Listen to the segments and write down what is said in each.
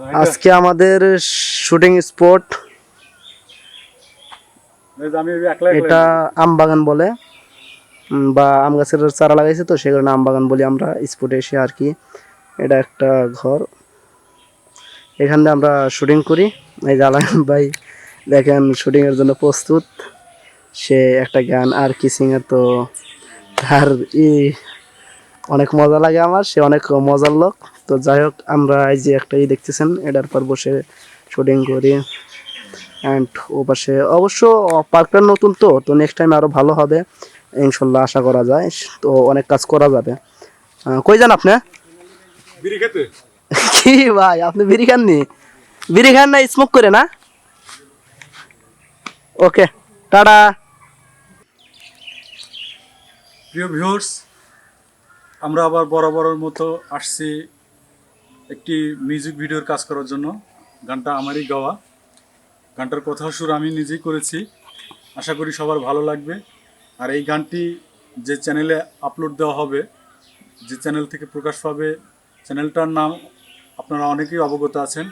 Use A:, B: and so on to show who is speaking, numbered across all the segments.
A: আজকে আমাদের shooting spot এটা আম বাগান বলে বা আম গাছের চারা লাগাইছে তো সেই কারণে আম বাগান বলি আমরা স্পটে এসে আর কি। এটা একটা ঘর। এখানে আমরা শুটিং করি। এই যে আলাম ভাই দেখেন শুটিং এর জন্য প্রস্তুত। সে একটা গান আর কি সিঙ্গার তো তার ই অনেক মজা লাগে আমার সে অনেক মজার লোক। তো যাই হোক আমরা এই যে একটা ই দেখতেছেন এটার পর বসে শুটিং করি। অ্যান্ড ও পাশে অবশ্য পার্কটা নতুন তো তো নেক্সট টাইম আরও ভালো হবে ইনশাল্লাহ আশা করা যায়। তো অনেক কাজ করা যাবে। কই যান আপনি? কি ভাই আপনি বিড়ি খাননি? বিড়ি খান না স্মোক করে না? ওকে টাটা।
B: প্রিয় ভিউয়ার্স আমরা আবার বরাবরের মতো আসছি একটি মিউজিক ভিডিওর কাজ করার জন্য। গানটা আমারই গাওয়া। গানটার কথা সুর আমি নিজেই করেছি। আশা করি সবার ভালো লাগবে। আর এই গানটি যে চ্যানেলে আপলোড দেওয়া হবে, যে চ্যানেল থেকে প্রকাশ পাবে চ্যানেলটার নাম আপনারা অনেকেই অবগত আছেন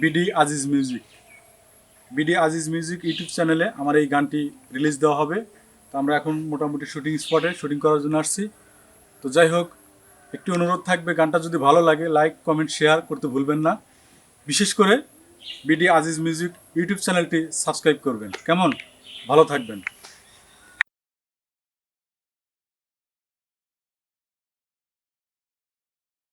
B: BD Aziz music BD Aziz music YouTube চ্যানেলে আমার এই গানটি রিলিজ দেওয়া হবে। তো আমরা এখন মোটামুটি শুটিং স্পটে শুটিং করার জন্য আসছি। তো যাই হোক, একটি অনুরোধ থাকবে, গানটা যদি ভালো লাগে লাইক কমেন্ট শেয়ার করতে ভুলবেন না। বিশেষ করে বিডি আজিজ মিউজিক ইউটিউব চ্যানেলটি সাবস্ক্রাইব করবেন। কেমন? ভালো থাকবেন।